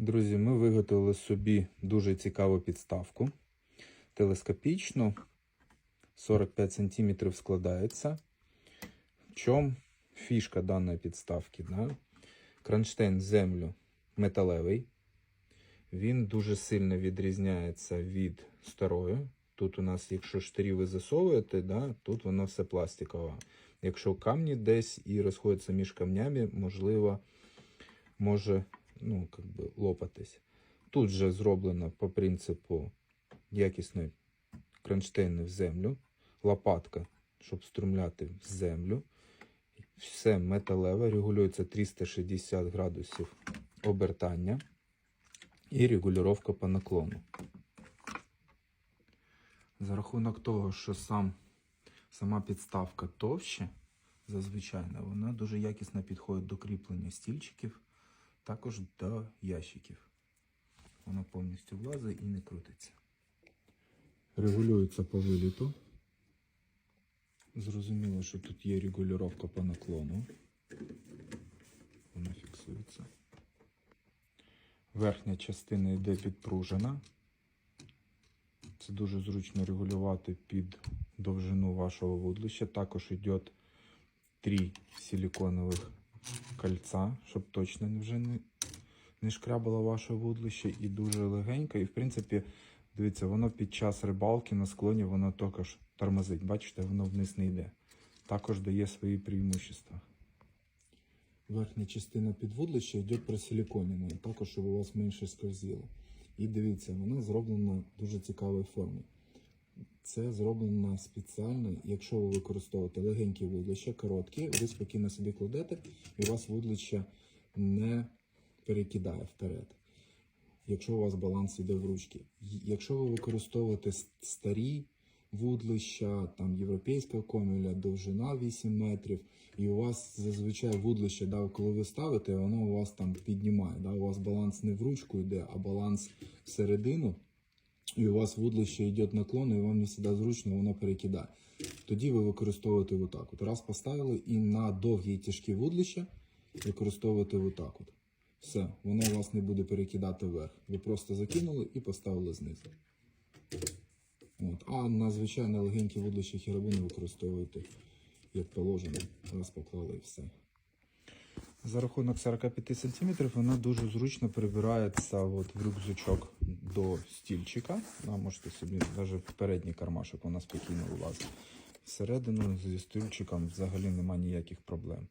Друзі, ми виготовили собі дуже цікаву підставку. Телескопічну, 45 см складається. В чому фішка даної підставки? Да? Кронштейн землю металевий. Він дуже сильно відрізняється від старої. Тут у нас, якщо штирі ви засовуєте, да, тут воно все пластикове. Якщо камні десь і розходяться між камнями, можливо, може ну, как би, лопатись. Тут же зроблено по принципу якісної кронштейни в землю, лопатка, щоб струмляти в землю. Все металеве, регулюється 360 градусів обертання і регулювання по наклону. За рахунок того, що сам, сама підставка товще, зазвичай вона дуже якісно підходить до кріплення стільчиків, також до ящиків. Вона повністю влазить і не крутиться. Регулюється по виліту. Зрозуміло, що тут є регулювання по наклону. Вона фіксується. Верхня частина йде підпружена. Це дуже зручно регулювати під довжину вашого вудлища. Також йде три силиконових кольця, щоб точно вже не, не шкрябало ваше вудлище. І дуже легенько. І в принципі, дивіться, воно під час рибалки на склоні воно також тормозить. Бачите, воно вниз не йде. Також дає свої преимущества. Верхня частина підвудлища йде просиліконена, також щоб у вас менше скользило. І дивіться, вона зроблена в дуже цікавій формі. Це зроблено спеціально, якщо ви використовуєте легенькі вудлища, короткі, ви спокійно собі кладете, і у вас вудлище не перекидає вперед. Якщо у вас баланс йде в ручки. Якщо ви використовуєте старі вудлища, там європейська коміля, довжина 8 метрів, і у вас зазвичай вудлище, да, коли ви ставите, воно у вас там піднімає. Да, у вас баланс не в ручку йде, а баланс всередину. І у вас вудлище йде наклон, і вам не завжди зручно, воно перекидає. Тоді ви використовуєте отак. От раз поставили і на довгі і тяжкі вудлища використовуєте отак. От. Все, воно у вас не буде перекидати вверх. Ви просто закинули і поставили знизу. От. А на звичайне легенькі вудлище хірабуни використовуєте як положено. Раз поклали і все. За рахунок 45 см вона дуже зручно прибирається от в рюкзачок до стільчика. А можете собі навіть передній кармашок вона спокійно влазить. Всередину зі стільчиком взагалі немає ніяких проблем.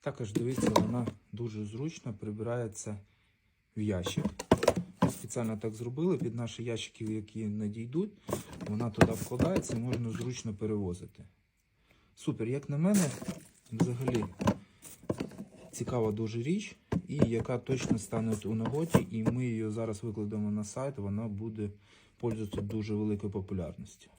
Також дивіться, вона дуже зручно прибирається в ящик. Спеціально так зробили під наші ящики, які надійдуть. Вона туди вкладається і можна зручно перевозити. Супер, як на мене, взагалі цікава дуже річ, і яка точно стане у нагоді, і ми її зараз викладемо на сайт, вона буде пользуватися дуже великою популярністю.